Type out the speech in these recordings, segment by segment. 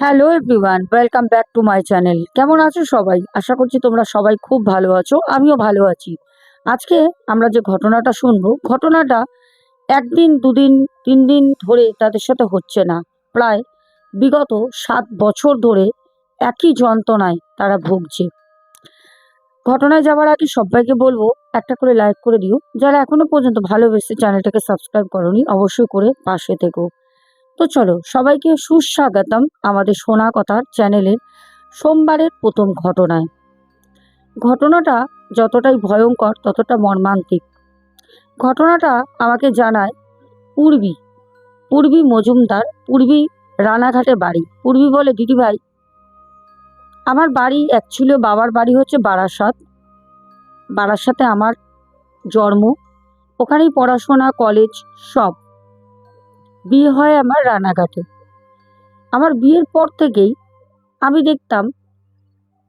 Hello everyone, welcome back to my channel. কেমন আছো সবাই? আশা করছি তোমরা সবাই খুব ভালো আছো, আমিও ভালো আছি। আজকে আমরা যে ঘটনাটা শুনব, ঘটনাটা একদিন, দুদিন, তিন দিন ধরে তাদের সাথে হচ্ছে না। প্রায় বিগত সাত বছর ধরে একই যন্ত্রণায় তারা ভুগছে। ঘটনায় যাওয়ার আগে সবাইকে বলব, একটা করে লাইক করে দিও। যারা এখনও পর্যন্ত ভালোবেসে চ্যানেলটাকে সাবস্ক্রাইব করনি, অবশ্যই করে পাশে থেকো। তো চলো, সবাইকে সুস্বাগতম আমাদের শোনা কথার চ্যানেলের সোমবারের প্রথম ঘটনায়। ঘটনাটা যতটাই ভয়ঙ্কর, ততটা মর্মান্তিক। ঘটনাটা আমাকে জানায় পূর্বী পূর্বী মজুমদার, পূর্বী রানাঘাটে বাড়ি। পূর্বী বলে দিদিভাই আমার বাড়ি অ্যাকচুয়ালি বাবার বাড়ি হচ্ছে বারাসাত। বারাসাতে আমার জন্ম। ওখানেই পড়াশোনা, কলেজ সব। বিয়ে হয় আমার রানাঘাটে। আমার বিয়ের পর থেকেই আমি দেখতাম,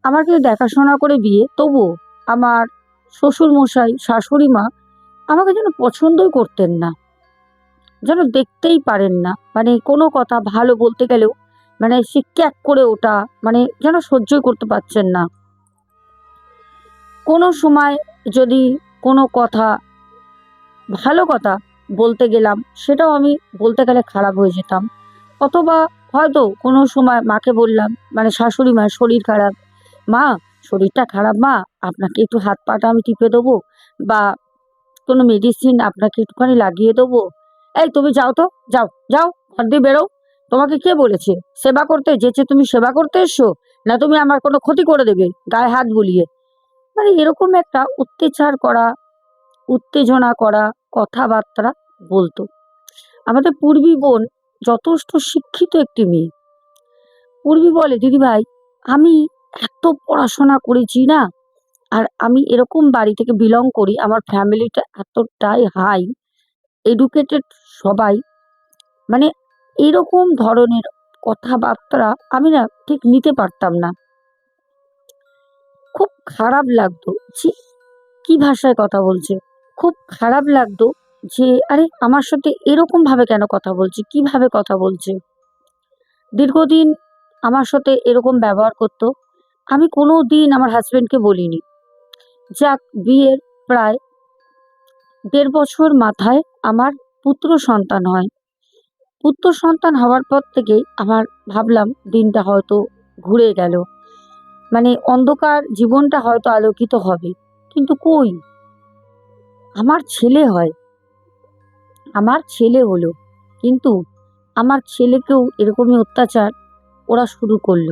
আমাকে দেখাশোনা করে বিয়ে, তবুও আমার শ্বশুর মশাই শাশুড়ি মা আমাকে যেন পছন্দই করতেন না। যেন দেখতেই পারেন না। মানে কোনো কথা ভালো বলতে গেলেও মানে সে ক্যাক করে ওটা মানে যেন সহ্যই করতে পারছেন না। কোনো সময় যদি কোনো কথা, ভালো কথা বলতে গেলাম, সেটাও আমি বলতে গেলে খারাপ হয়ে যেতাম। অথবা হয়তো কোনো সময় মাকে বললাম মানে শাশুড়ি মায়ের শরীর খারাপ, মা, শরীরটা খারাপ মা, আপনাকে একটু হাত পাটা আমি টিপে দেবো বা কোনো মেডিসিন আপনাকে একটুখানি লাগিয়ে দেবো। এই, তুমি যাও তো, যাও যাও, ঘর দিয়ে বেরো। তোমাকে কে বলেছে? সেবা করতে যেচে তুমি সেবা করতে এসছো? না তুমি আমার কোনো ক্ষতি করে দেবে, গায়ে হাত বুলিয়ে? মানে এরকম একটা অত্যাচার করা, উত্তেজনা করা, কথাবার্তা বলতো। আমাদের পূর্বী বোন যথেষ্ট শিক্ষিত একটি মেয়ে। পূর্বী বলে দিদিভাই আমি এত পড়াশোনা করেছি না, আর আমি এরকম বাড়ি থেকে বিলং করি, আমার ফ্যামিলিটা এতটাই হাই এডুকেটেড সবাই। মানে এরকম ধরনের কথাবার্তা আমি না ঠিক নিতে পারতাম না। খুব খারাপ লাগতো। কি ভাষায় কথা বলছে? খুব খারাপ লাগতো যে, আরে, আমার সাথে এরকম ভাবে কেন কথা বলছে? কীভাবে কথা বলছে? দীর্ঘদিন আমার সাথে এরকম ব্যবহার করতো। আমি কোনো দিন আমার হাজব্যান্ডকে বলিনি। যাক, বিয়ের প্রায় দেড় বছর মাথায় আমার পুত্র সন্তান হয়। পুত্র সন্তান হওয়ার পর থেকেই আমার ভাবলাম, দিনটা হয়তো ঘুরে গেল। মানে অন্ধকার জীবনটা হয়তো আলোকিত হবে। কিন্তু কই? আমার ছেলে হয়। আমার ছেলে হলো। কিন্তু আমার ছেলেকেও এরকমই অত্যাচার ওরা শুরু করল।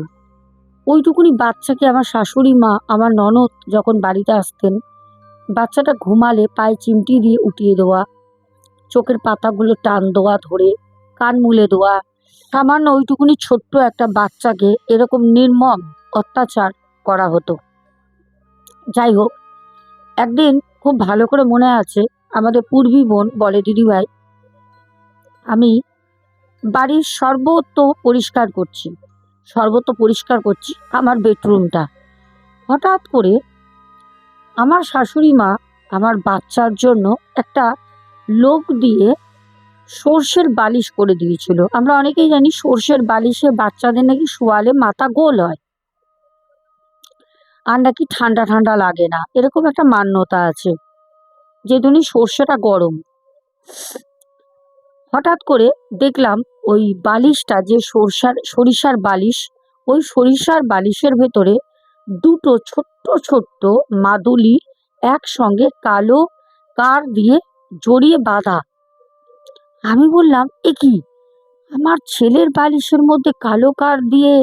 ওইটুকুনি বাচ্চাকে আমার শাশুড়ি মা, আমার ননদ যখন বাড়িতে আসতেন, বাচ্চাটা ঘুমালে পায়ে চিমটি দিয়ে উঠিয়ে দেওয়া, চোখের পাতাগুলো টান দেওয়া ধরে, কান মুলে দেওয়া, সামান্য ওইটুকুনি ছোট্ট একটা বাচ্চাকে এরকম নির্মম অত্যাচার করা হতো। যাই হোক, একদিন খুব ভালো করে মনে আছে আমাদের পূর্বী বোন বলে দিদিভাই আমি বাড়ির সর্বত্র পরিষ্কার করছি, সর্বত্র পরিষ্কার করছি আমার বেডরুমটা। হঠাৎ করে আমার শাশুড়ি মা আমার বাচ্চার জন্য একটা লোক দিয়ে সর্ষের বালিশ করে দিয়েছিল। আমরা অনেকেই জানি সর্ষের বালিশে বাচ্চাদের নাকি শোয়ালে মাথা গোল হয়। আর নাকি ঠান্ডা ঠান্ডা লাগে না। এরকম একটা মান্যতা আছে। যেদিনই সর্ষেটা গরম। হঠাৎ করে দেখলাম ওই বালিশটা যে সরষার, সরিষার বালিশ, ওই সরিষার বালিশের ভেতরে দুটো ছোট্ট ছোট্ট মাদুলি একসঙ্গে কালো কার দিয়ে জড়িয়ে বাঁধা। আমি বললাম, এ কি? আমার ছেলের বালিশের মধ্যে কালো কার দিয়ে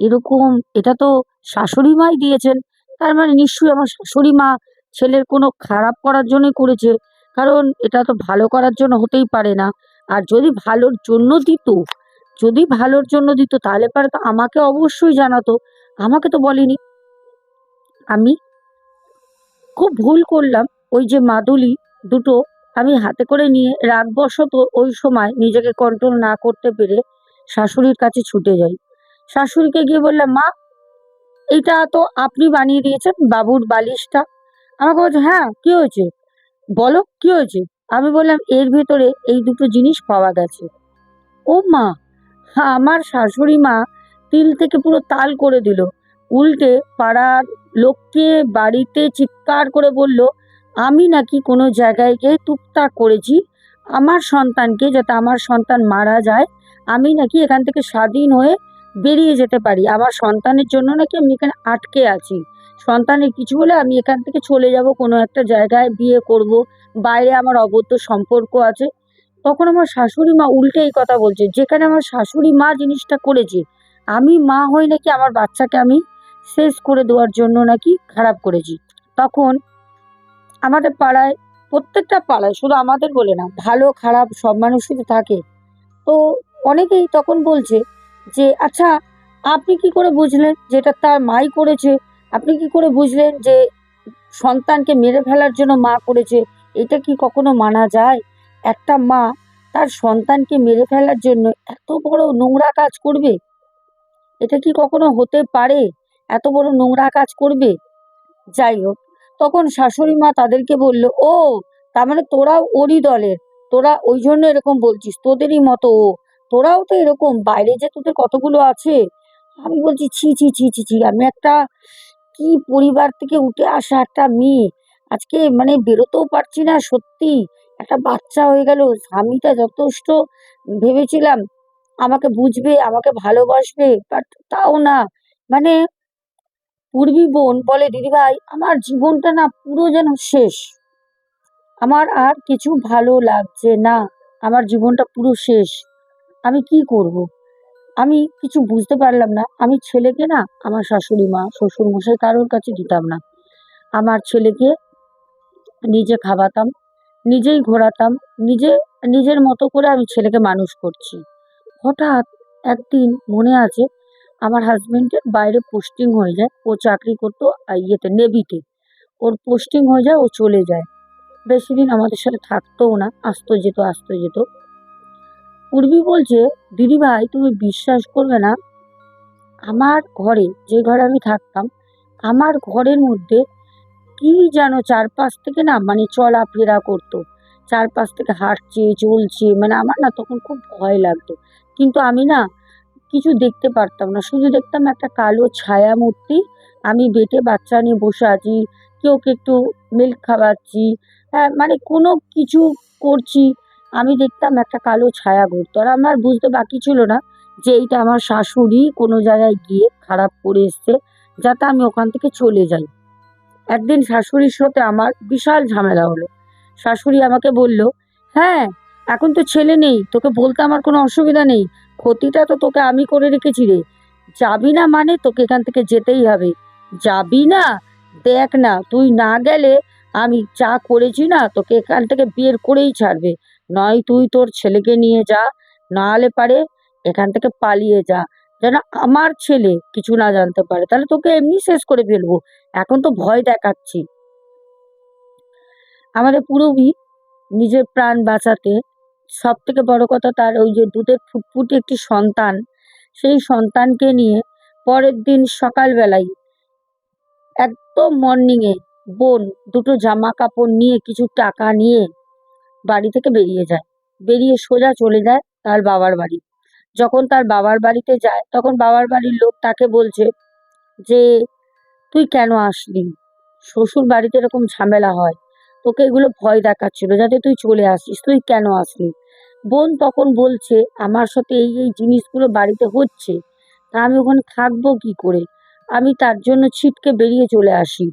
এরকম, এটা তো শাশুড়ি মাই দিয়েছেন। তার মানে নিশ্চয়ই আমার শাশুড়ি মা ছেলের কোনো খারাপ করার জন্যই করেছে। কারণ এটা তো ভালো করার জন্য হতেই পারে না। আর যদি ভালোর জন্য দিত, যদি ভালোর জন্য দিত, তাহলে পরে তো আমাকে অবশ্যই জানাতো। আমাকে তো বলেনি। আমি খুব ভুল করলাম। ওই যে মাদুলি দুটো আমি হাতে করে নিয়ে রাগবশত ওই সময় নিজেকে কন্ট্রোল না করতে পেরে শাশুড়ির কাছে ছুটে যাই। শাশুড়িকে গিয়ে বললাম, মা এটা তো আপনি বানিয়ে দিয়েছেন, বাবুর বালিশটা। আমাকে বলছে হ্যাঁ কি হয়েছে? বলো, কি হয়েছে? আমি বললাম, এর ভেতরে এই দুটো জিনিস পাওয়া গেছে। ও মা, আমার শাশুড়ি মা তিল থেকে পুরো তাল করে দিল। উল্টে পাড়ার লোককে বাড়িতে চিৎকার করে বলল, আমি নাকি কোনো জায়গায় গিয়ে টুকটাক করেছি। আমার সন্তানকে, যাতে আমার সন্তান মারা যায়, আমি নাকি এখান থেকে স্বাধীন হয়ে বেরিয়ে যেতে পারি। আমার সন্তানের জন্য নাকি আমি এখানে আটকে আছি। সন্তানের কিছু হলে আমি এখান থেকে চলে যাব, কোনো একটা জায়গায় বিয়ে করব। বাইরে আমার অবদ্ধ সম্পর্ক আছে। তখন আমার শাশুড়ি মা উল্টে এই কথা বলছে, যেখানে আমার শাশুড়ি মা জিনিসটা করেছে, আমি মা হয়ে নাকি আমার বাচ্চাকে আমি শেষ করে দেওয়ার জন্য নাকি খারাপ করেছি? তখন আমাদের পাড়ায়, প্রত্যেকটা পাড়ায়, শুধু আমাদের বলে না, ভালো, খারাপ, সব মানুষই তো থাকে। তো অনেকেই তখন বলছে যে আচ্ছা আপনি কি করে বুঝলেন যেটা তার মাই করেছে? আপনি কি করে বুঝলেন যে সন্তানকে মেরে ফেলার জন্য মা করেছে? এটা কি কখনো মানা যায়? একটা মা তার সন্তানকে মেরে ফেলার জন্য এত বড় নোংরা কাজ করবে? এটা কি কখনো হতে পারে? এত বড় নোংরা কাজ করবে? যাই হোক, তখন শাশুড়ি মা তাদেরকে বলল, ও, তার মানে তোরাও ওরই দলের। তোরা ওই জন্য এরকম বলছিস, তোদেরই মতো ও। তোরাও তো এরকম, বাইরে যে তোদের কতগুলো আছে? আমি বলছি, ছি ছি ছি ছি ছি, আমি একটা কি পরিবার থেকে উঠে আসা একটা মেয়ে? আজকে মানে বেরোতেও পারছি না, সত্যি। একটা বাচ্চা হয়ে গেল, স্বামীটা যথেষ্ট। ভেবেছিলাম আমাকে বুঝবে, আমাকে ভালোবাসবে বাট তাও না। মানে পূর্বী বোন বলে, দিদিভাই, আমার জীবনটা না পুরো যেন শেষ। আমার আর কিছু ভালো লাগছে না। আমার জীবনটা পুরো শেষ। আমি কি করব। আমি কিছু বুঝতে পারলাম না। আমি ছেলেকে না আমার শাশুড়ি মা, শ্বশুর মশাই কারোর কাছে দিতাম না। আমার ছেলেকে নিজে খাওয়াতাম, নিজেই ঘোরাতাম, নিজে, নিজের মতো করে আমি ছেলেকে মানুষ করছি। হঠাৎ একদিন মনে আছে, আমার হাজবেন্ডের বাইরে পোস্টিং হয়ে যায়, ও চাকরি করতো ইয়েতে, নেভিতে। ওর পোস্টিং হয়ে যায়, ও চলে যায়। বেশি দিন আমাদের সাথে থাকতোও না, আসতো যেত আসতো যেত। পূর্বী বলছে, দিদি ভাই, তুমি বিশ্বাস করবে না? আমার ঘরে, যে ঘরে আমি থাকতাম, আমার ঘরের মধ্যে কি যেন চারপাশ থেকে না মানে চলাফেরা করতো। চারপাশ থেকে হাঁটছে, চলছে মানে আমার না তখন খুব ভয় লাগতো। কিন্তু আমি না কিছু দেখতে পারতাম না। শুধু দেখতাম একটা কালো ছায়া মূর্তি আমি বেটে বাচ্চা নিয়ে বসে আছি কেউ কে একটু মিল্ক খাওয়াচ্ছি হ্যাঁ মানে কোনো কিছু করছি আমি দেখতাম একটা কালো ছায়া ঘুরতো। আর আমার বুঝতে বাকি ছিল না যে এইটা আমার শাশুড়ি কোনো জায়গায় গিয়ে খারাপ করে এসছে, যাতে আমি ওখান থেকে চলে যাই। একদিন শাশুড়ির সাথে আমার বিশাল ঝামেলা হলো। শাশুড়ি আমাকে বলল হ্যাঁ এখন তো ছেলে নেই, তোকে বলতে আমার কোনো অসুবিধা নেই। ক্ষতিটা তো তোকে আমি করে রেখেছি রে। যাবি না মানে তোকে এখান থেকে যেতেই হবে। যাবি না, দেখ না, তুই না গেলে আমি যা করেছি না, তোকে এখান থেকে বের করেই ছাড়বে। নয় তুই তোর ছেলেকে নিয়ে যা নাহলে পারে এখান থেকে পালিয়ে যা। যেন আমার ছেলে কিছু না জানতে পারে, তাহলে তোকে এমনি শেষ করে ফেলব। এখন তো ভয় দেখাচ্ছি। আমাদের পুরবী নিজের প্রাণ বাঁচাতে সব থেকে বড় কথা তার ওই যে দুধের ফুটফুটে একটি সন্তান, সেই সন্তানকে নিয়ে পরের দিন সকালবেলায় একদম মর্নিংয়ে বোন দুটো জামা কাপড় নিয়ে কিছু টাকা নিয়ে বাড়ি থেকে বেরিয়ে যায়। বেরিয়ে সোজা চলে যায় তার বাবার বাড়ি। যখন তার বাবার বাড়িতে যায়, তখন বাবার বাড়ির লোক তাকে বলছে যে, তুই কেন আসলি? শ্বশুর বাড়িতে এরকম ঝামেলা হয়। তোকে এগুলো ভয় দেখাচ্ছিল। যাতে তুই চলে আসিস। তুই কেন আসলি? বোন তখন বলছে, আমার সাথে এই এই জিনিসগুলো বাড়িতে হচ্ছে। তা আমি ওখানে থাকব কি করে? আমি তার জন্য ছিটকে বেরিয়ে চলে আসি।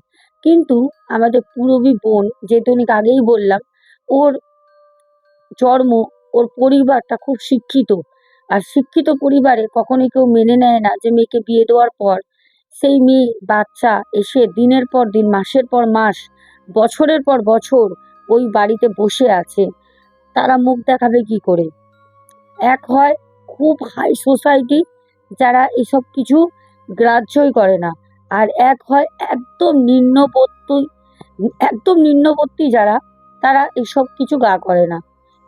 কিন্তু আমাদের পুরবী বোন, যেহেতু অনেক আগেই বললাম, ওর জন্ম, ওর পরিবারটা খুব শিক্ষিত। আর শিক্ষিত পরিবারে কখনোই কেউ মেনে নেয় না যে মেয়েকে বিয়ে দেওয়ার পর সেই মেয়ে, বাচ্চা এসে দিনের পর দিন, মাসের পর মাস, বছরের পর বছর ওই বাড়িতে বসে আছে। তারা মুখ দেখাবে কি করে? এক হয় খুব হাই সোসাইটি যারা এসব কিছু গ্রাহ্যই করে না। আর এক হয় একদম নিম্নবর্তী একদম নিম্নবর্তী যারা, তারা এসব কিছু গা করে না।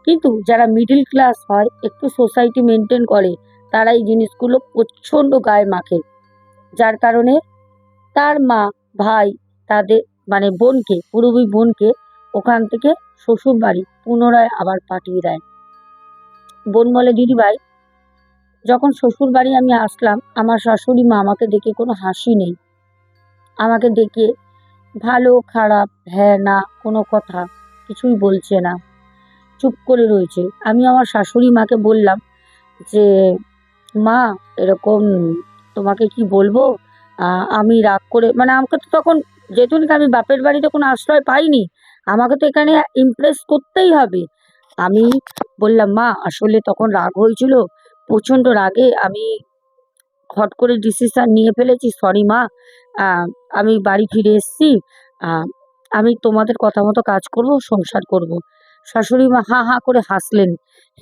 কিন্তু যারা মিডল ক্লাস হয়, একটু সোসাইটি মেনটেন করে, তারা এই জিনিসগুলো প্রচণ্ড গায়ে মাখে। যার কারণে তার মা, ভাই, তাদের মানে বোনকে, পুরবী বোনকে ওখান থেকে শ্বশুর বাড়ি পুনরায় আবার পাঠিয়ে দেয়। বোন বলে, দিদিভাই, যখন শ্বশুর বাড়ি আমি আসলাম, আমার শাশুড়ি মা আমাকে দেখে কোনো হাসি নেই। আমাকে দেখে ভালো, খারাপ হ্যাঁ না, কোনো কথা কিছুই বলছে না। চুপ করে রয়েছে। আমি আমার শাশুড়ি মাকে বললাম যে, মা, এরকম তোমাকে কি বলব? আমি রাগ করে মানে আমাকে তো তখন যেহেতু আমি বাপের বাড়িতে কোনো আশ্রয় পাইনি। আমাকে তো এখানে ইমপ্রেস করতেই হবে। আমি বললাম, মা, আসলে তখন রাগ হয়েছিল। প্রচণ্ড রাগে আমি হট করে ডিসিশান নিয়ে ফেলেছি। সরি মা আমি বাড়ি ফিরে এসেছি। আমি তোমাদের কথা মতো কাজ করব, সংসার করব। শাশুড়ি মা হা হা করে হাসলেন।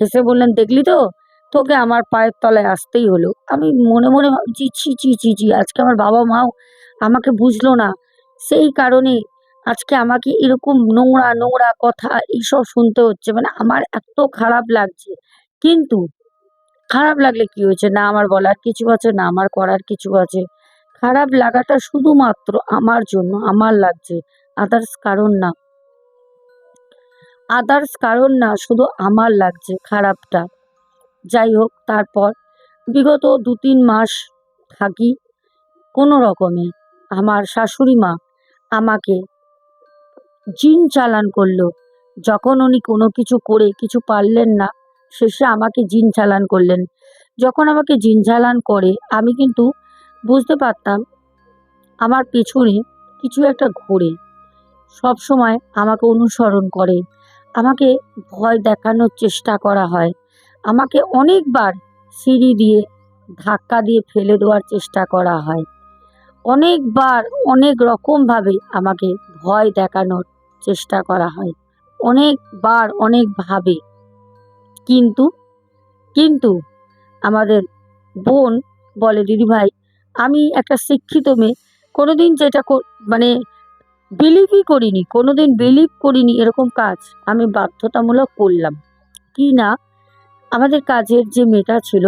হেসে বললেন, দেখলি তো? তোকে আমার পায়ের তলায় আসতেই হলো। আমি মনে মনে ভাবছি, ছি ছি ছি ছি, আজকে আমার বাবা মাও আমাকে বুঝলো না। সেই কারণে আজকে আমাকে এরকম নোংরা নোংরা কথা এইসব শুনতে হচ্ছে। মানে আমার এত খারাপ লাগছে। কিন্তু খারাপ লাগলে কি হয়েছে? না আমার বলার কিছু আছে, না আমার করার কিছু আছে। খারাপ লাগাটা শুধুমাত্র আমার জন্য, আমার লাগছে। আদার্স কারণ না। আদার্স কারণ না, শুধু আমার লাগছে, খারাপটা। যাই হোক, তারপর বিগত দু তিন মাস থাকি কোনো রকমে আমার শাশুড়ি মা আমাকে জিন চালান করল। যখন উনি কোনো কিছু করে কিছু পারলেন না, শেষে আমাকে জিন চালান করলেন। যখন আমাকে জিন চালান করে, আমি কিন্তু বুঝতে পারতাম আমার পেছনে কিছু একটা ঘোরে। সব সময় আমাকে অনুসরণ করে। আমাকে ভয় দেখানোর চেষ্টা করা হয়। আমাকে অনেকবার সিঁড়ি দিয়ে ধাক্কা দিয়ে ফেলে দেওয়ার চেষ্টা করা হয়। অনেকবার অনেক রকমভাবে আমাকে ভয় দেখানোর চেষ্টা করা হয়। অনেকবার অনেকভাবে। কিন্তু কিন্তু আমাদের বোন বলে, দিদিভাই, আমি একটা শিক্ষিত মেয়ে। কোনোদিন যেটা মানে বিলিভই করিনি, কোনোদিন বিলিভ করিনি এরকম কাজ। আমি বাধ্যতামূলক করলাম। কি না? আমাদের কাজের যে মেয়েটা ছিল,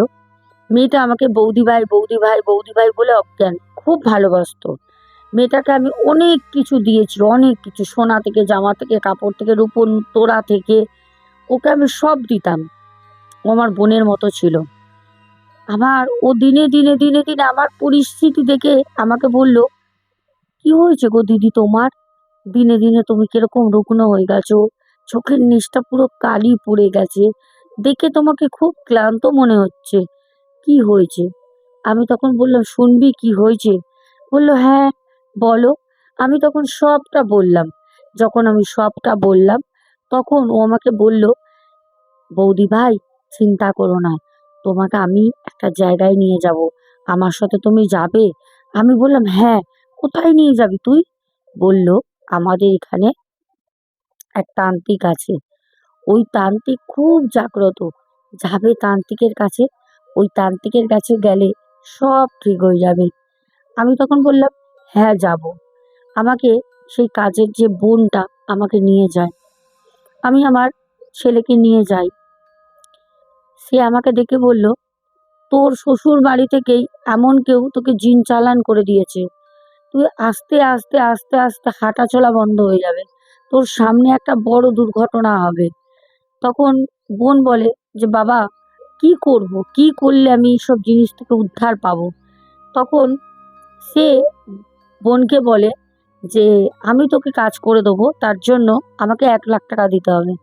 মেয়েটা আমাকে বৌদি ভাই বৌদি ভাই বৌদি ভাই বলে অজ্ঞান, খুব ভালোবাসতো। মেয়েটাকে আমি অনেক কিছু দিয়েছি অনেক কিছু, সোনা থেকে, জামা থেকে, কাপড় থেকে, রূপোর তোড়া থেকে, ওকে আমি সব দিতাম। ও আমার বোনের মতো ছিল। আমার ও দিনে দিনে দিনে দিনে আমার পরিস্থিতি দেখে আমাকে বলল হয়েছে গো দিদি তোমার? দিনে দিনে তুমি কীরকম রুগ্ন হয়ে গেছো? চোখের নিচটা পুরো কালি পড়ে গেছে। দেখে তোমাকে খুব ক্লান্ত মনে হচ্ছে। কি হয়েছে? আমি তখন বললাম, শুনবি কি হয়েছে? বলল হ্যাঁ বলো। আমি তখন সবটা বললাম। যখন আমি সবটা বললাম, তখন ও আমাকে বলল, বৌদি ভাই, চিন্তা করো না। তোমাকে আমি একটা জায়গায় নিয়ে যাব। আমার সাথে তুমি যাবে? আমি বললাম হ্যাঁ। কোথায় নিয়ে যাবি তুই? বলল, আমাদের এখানে এক তান্ত্রিক আছে। ওই তান্ত্রিক খুব জাগ্রত। যাবে তান্ত্রিকের কাছে, ওই তান্ত্রিকের কাছে গেলে সব ঠিক হয়ে যাবে। আমি তখন বললাম হ্যাঁ যাব। আমাকে সেই কাজের যে বোনটা আমাকে নিয়ে যায়। আমি আমার ছেলেকে নিয়ে যাই। সে আমাকে দেখে বলল, তোর শ্বশুর বাড়ি থেকেই এমন কেউ তোকে জিন চালান করে দিয়েছে। তুই আস্তে আস্তে আস্তে আস্তে হাঁটা চলা বন্ধ হয়ে যাবে। তোর সামনে একটা বড় দুর্ঘটনা হবে। তখন বোন বলে যে, বাবা, কি করব? কি করলে আমি এইসব জিনিস থেকে উদ্ধার পাবো? তখন সে বোনকে বলে যে, আমি তোকে কাজ করে দেবো। তার জন্য আমাকে এক লাখ টাকা দিতে হবে।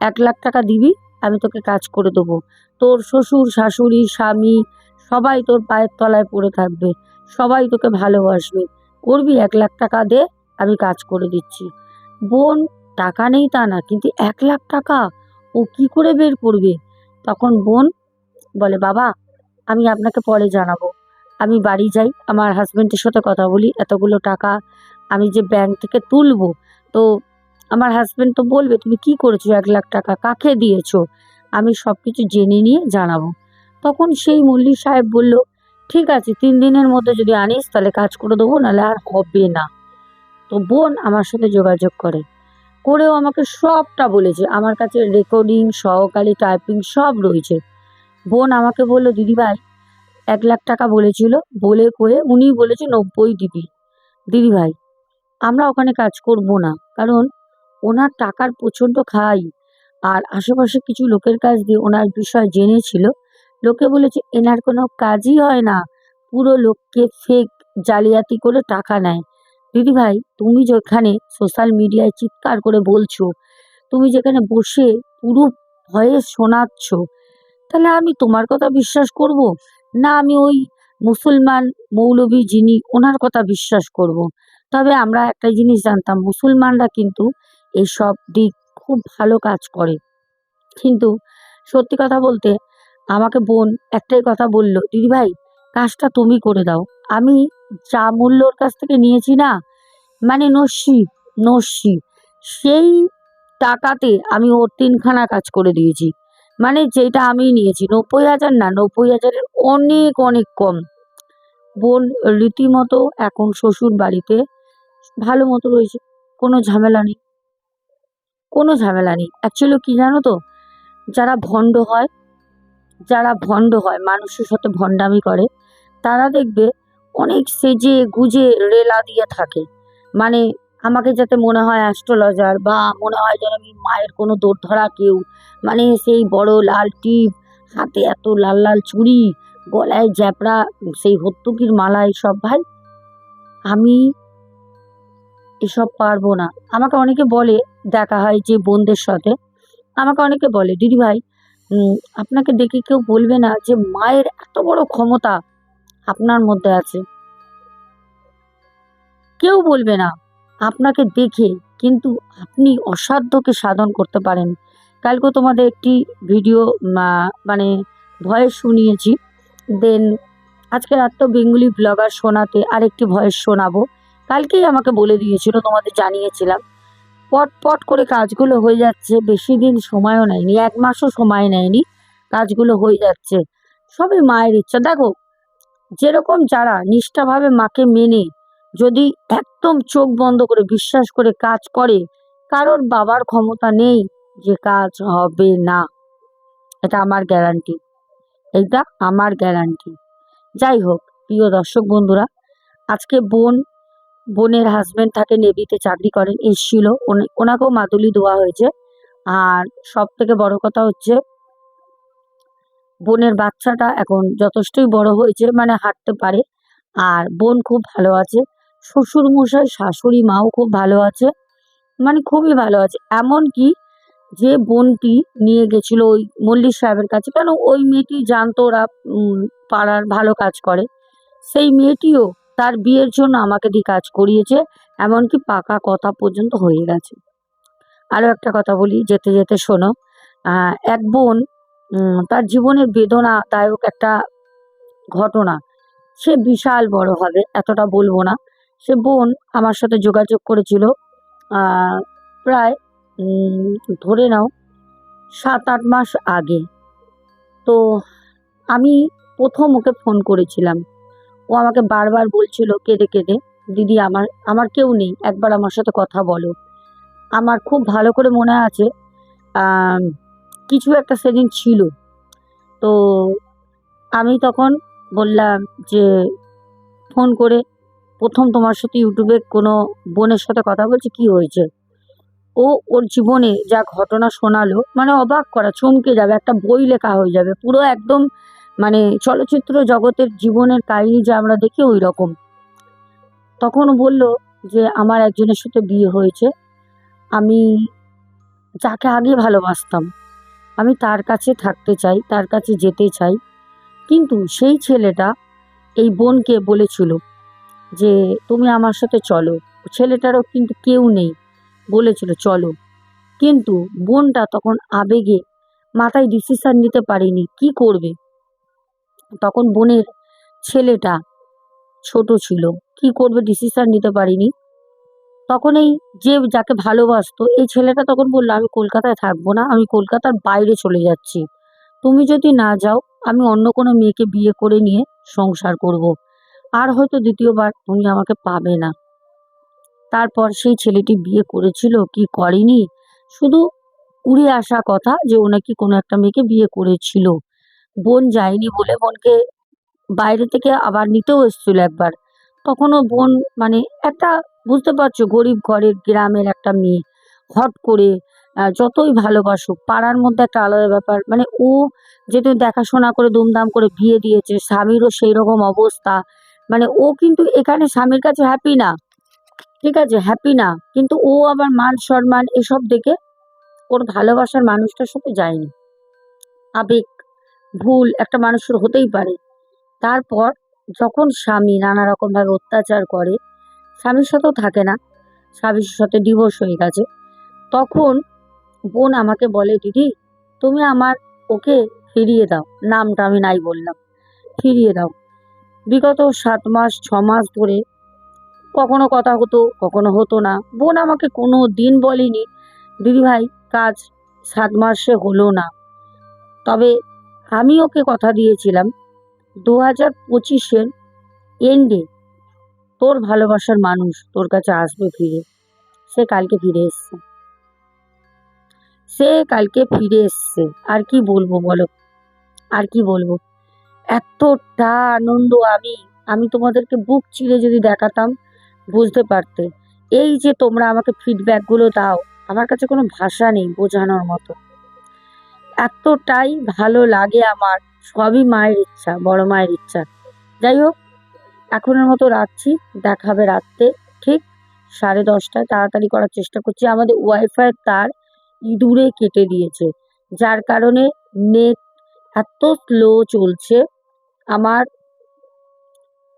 এক লাখ টাকা দিবি, আমি তোকে কাজ করে দেবো। তোর শ্বশুর, শাশুড়ি, স্বামী সবাই তোর পায়ের তলায় পড়ে থাকবে। সবাই তোকে ভালোবাসবে। করবি? এক লাখ টাকা দে, আমি কাজ করে দিচ্ছি। বোন, টাকা নেই তা না, কিন্তু এক লাখ টাকা? ও কি করে বের করবে? তখন বোন বলে, বাবা, আমি আপনাকে পরে জানাব। আমি বাড়ি যাই, আমার হাজব্যান্ডের সাথে কথা বলি, এতগুলো টাকা আমি যে ব্যাংক থেকে তুলবো। তো আমার হাজব্যান্ড তো বলবে, তুমি কি করেছ? এক লাখ টাকা কাকে দিয়েছ? আমি সব কিছু জেনে নিয়ে জানাব। তখন সেই মল্লিক সাহেব বলল ঠিক আছে, তিন দিনের মধ্যে যদি আনিস, তাহলে কাজ করে দেবো, নাহলে আর হবে না। তো বোন আমার সাথে যোগাযোগ করে। করেও আমাকে সবটা বলেছে। আমার কাছে রেকর্ডিং সহকারী টাইপিং সব রয়েছে। বোন আমাকে বলল দিদিভাই এক লাখ টাকা বলেছিল। বলে কয়ে উনি বলেছে, নব্বই দিবি। দিদিভাই আমরা ওখানে কাজ করব না, কারণ ওনার টাকার প্রচণ্ড খাই। আর আশেপাশে কিছু লোকের কাছ দিয়ে ওনার বিষয় জেনেছিল। লোকে বলেছে, এনার কোনো কাজই হয় না। পুরো লোককে ফেক জালিয়াতি করে টাকা নেয়। দিদিভাই তুমি যেখানে সোশ্যাল মিডিয়ায় চিৎকার করে বলছো, তুমি যেখানে বসে পুরো ভয়ে শোনাচ্ছ, তাহলে আমি তোমার কথা বিশ্বাস করব? না, আমি ওই মুসলমান মৌলবী যিনি, ওনার কথা বিশ্বাস করব। তবে আমরা একটা জিনিস জানতাম, মুসলমানরা কিন্তু এসব দিক খুব ভালো কাজ করে। কিন্তু সত্যি কথা বলতে আমাকে বোন একটাই কথা বলল, দিদিভাই, কাজটা তুমি করে দাও। আমি যা মূল্য ওর কাছ থেকে নিয়েছি না মানে নস্যি নস্যি সেই টাকাতে আমি ওর তিনখানা কাজ করে দিয়েছি। মানে যেটা আমি নিয়েছি, নব্বই হাজার না, নব্বই হাজারের অনেক অনেক কম। বোন রীতিমতো এখন শ্বশুর বাড়িতে ভালো মতো রয়েছে, কোনো ঝামেলা নেই। কোনো ঝামেলা নেই। অ্যাকচুয়ালি কি জানো তো, যারা ভণ্ড হয় যারা ভণ্ড হয়, মানুষের সাথে ভণ্ডামি করে, তারা দেখবে অনেক সেজে গুজে রেলা দিয়ে থাকে। মানে আমাকে যাতে মনে হয় অ্যাস্ট্রোলজার বা মনে হয় যেন আমি মায়ের কোনো দোরধরা কেউ মানে সেই বড় লাল টিপ, হাতে এত লাল লাল চুড়ি, গলায় জ্যাপড়া, সেই হত্তুকির মালা এইসব ভাই, আমি এসব পারব না। আমাকে অনেকে বলে, দেখা হয় যে বোনদের সাথে, আমাকে অনেকে বলে, দিদি ভাই আপনাকে দেখে কেউ বলবে না যে মায়ের এত বড় ক্ষমতা আপনার মধ্যে আছে। কেউ বলবে না, আপনাকে দেখে কিন্তু আপনি অসাধ্যকে সাধন করতে পারেন। কালকে তোমাদের একটি ভিডিও মানে ভয়েস শুনিয়েছি। দেন আজকে রাত বেঙ্গলি ব্লগার শোনাতে আরেকটি ভয়েস শোনাবো। কালকেই আমাকে বলে দিয়েছিল, তোমাদের জানিয়েছিলাম। পট পট করে কাজগুলো হয়ে যাচ্ছে, বেশি দিন সময়ও নেয়নি, এক মাসও সময় নেয়নি, কাজগুলো হয়ে যাচ্ছে। সবই মায়ের ইচ্ছা। দেখো, যেরকম যারা নিষ্ঠাভাবে মাকে মেনে যদি একদম চোখ বন্ধ করে বিশ্বাস করে কাজ করে, কারোর বাবার ক্ষমতা নেই যে কাজ হবে না। এটা আমার গ্যারান্টি। এটা আমার গ্যারান্টি। যাই হোক, প্রিয় দর্শক বন্ধুরা, আজকে বোন বোনের হাজব্যান্ড থাকে, নেভিতে চাকরি করেন এসছিল ওন- ওনাকেও মাদুলি দেওয়া হয়েছে। আর সব থেকে বড় কথা হচ্ছে, বোনের বাচ্চাটা এখন যথেষ্টই বড় হয়েছে মানে হাঁটতে পারে। আর বোন খুব ভালো আছে। শ্বশুর মশাই শাশুড়ি মাও খুব ভালো আছে। মানে খুবই ভালো আছে। এমন কি যে বোনটি নিয়ে গেছিল ওই মল্লিক সাহেবের কাছে, কেন ওই মেয়েটি জানতো ওরা পাড়ার ভালো কাজ করে। সেই মেয়েটিও তার বিয়ের জন্য আমাকে দিয়ে কাজ করিয়েছে, এমনকি পাকা কথা পর্যন্ত হয়ে গেছে। আরও একটা কথা বলি, যেতে যেতে শোনো এক বোন তার জীবনের বেদনাদায়ক একটা ঘটনা। সে বিশাল বড় হবে, এতটা বলব না। সে বোন আমার সাথে যোগাযোগ করেছিল প্রায় ধরে নাও সাত আট মাস আগে। তো আমি প্রথম ওকে ফোন করেছিলাম। ও আমাকে বারবার বলছিল, কেঁদে কেঁদে। দিদি, আমার আমার কেউ নেই। একবার আমার সাথে কথা বলো। আমার খুব ভালো করে মনে আছে কিছু একটা সেদিন ছিল। তো আমি তখন বললাম যে, ফোন করে প্রথম তোমার সাথে ইউটিউবে কোনো বোনের সাথে কথা বলছে, কি হয়েছে? ও, ওর জীবনে যা ঘটনা শোনালো মানে অবাক করা, চমকে যাবে, একটা বই লেখা হয়ে যাবে, পুরো একদম মানে চলচ্চিত্র জগতের জীবনের কাহিনী যা আমরা দেখি ওই রকম তখন বলল যে, আমার একজনের সাথে বিয়ে হয়েছে। আমি যাকে আগে ভালোবাসতাম, আমি তার কাছে থাকতে চাই, তার কাছে যেতে চাই। কিন্তু সেই ছেলেটা এই বোনকে বলেছিল যে, তুমি আমার সাথে চলো। ছেলেটারও কিন্তু কেউ নেই। বলেছিল, চলো। কিন্তু বোনটা তখন আবেগে মাথায় ডিসিশন নিতে পারেনি, কি করবে? তখন বোনের ছেলেটা ছোট ছিল। কি করবে ডিসিশন নিতে পারিনি। তখন এই যে যাকে ভালোবাসতো, এই ছেলেটা তখন বলল, আমি কলকাতায় থাকব না, আমি কলকাতার বাইরে চলে যাচ্ছি। তুমি যদি না যাও, আমি অন্য কোনো মেয়েকে বিয়ে করে নিয়ে সংসার করব। আর হয়তো দ্বিতীয়বার তুমি আমাকে পাবে না। তারপর সেই ছেলেটি বিয়ে করেছিল, কি করেনি? শুধু উড়ে আসা কথা যে ও নাকি কোনো একটা মেয়েকে বিয়ে করেছিল। বোন যায়নি বলে বোনকে বাইরে থেকে আবার নিতেও এসেছিল একবার। তখনও বোন মানে একটা বুঝতে পারছ গরিব ঘরের গ্রামের একটা মেয়ে, হট করে যতই ভালোবাসুক, পাড়ার মধ্যে একটা আলাদা ব্যাপার। মানে ও যেহেতু দেখাশোনা করে দুমদাম করে বিয়ে দিয়েছে, স্বামীরও সেই রকম অবস্থা। মানে ও কিন্তু এখানে স্বামীর কাছে হ্যাপি না। ঠিক আছে হ্যাপি না। কিন্তু ও আবার মান সম্মান এসব দেখে ওর ভালোবাসার মানুষটার সাথে যায়নি। আবেগ। ভুল একটা মানুষের হতেই পারে। তারপর যখন স্বামী নানা রকম ভাবে অত্যাচার করে, স্বামীর সাথেও থাকে না, স্বামীর সাথে ডিভোর্স হয়ে গেছে। তখন বোন আমাকে বলে, দিদি, তুমি আমার ওকে ফিরিয়ে দাও। নামটা আমি নাই বললাম। ফিরিয়ে দাও। বিগত সাত মাস, ছ মাস ধরে কখনো কথা হতো, কখনো হতো না। বোন আমাকে কোনো দিন বলেনি, দিদি ভাই, কাজ সাত মাসে হলো না। তবে আমি ওকে কথা দিয়েছিলাম দু হাজার পঁচিশের এন্ডে তোর ভালোবাসার মানুষ তোর কাছে আসবে ফিরে। সে কালকে ফিরে এসছে। সে কালকে ফিরে এসছে। আর কি বলব বলো? আর কি বলব? এতটা আনন্দ আমি আমি তোমাদেরকে বুক চিরে যদি দেখাতাম বুঝতে পারতে। এই যে তোমরা আমাকে ফিডব্যাকগুলো দাও, আমার কাছে কোনো ভাষা নেই বোঝানোর মতো। এতটাই ভালো লাগে আমার, সবই মায়ের ইচ্ছা, বড় মায়ের ইচ্ছা। যাই হোক, এখনের মতো রাখছি, দেখা হবে রাত্রে, ঠিক সাড়ে দশটায়। তাড়াতাড়ি করার চেষ্টা করছি। আমাদের ওয়াইফাই তার ইঁদুরে কেটে দিয়েছে। যার কারণে নেট এত স্লো চলছে। আমার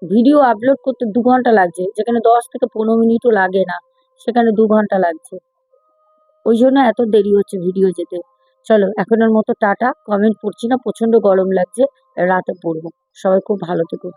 ভিডিও আপলোড করতে দু ঘণ্টা লাগছে। যেখানে দশ থেকে পনেরো মিনিটও লাগে না, সেখানে দু ঘণ্টা লাগছে। ওই জন্য এত দেরি হচ্ছে ভিডিও যেতে। চলো এখনের মতো টাটা কমেন্ট পড়ছি না প্রচণ্ড গরম লাগছে, রাতে পড়ব। সবাই খুব ভালো থেকো।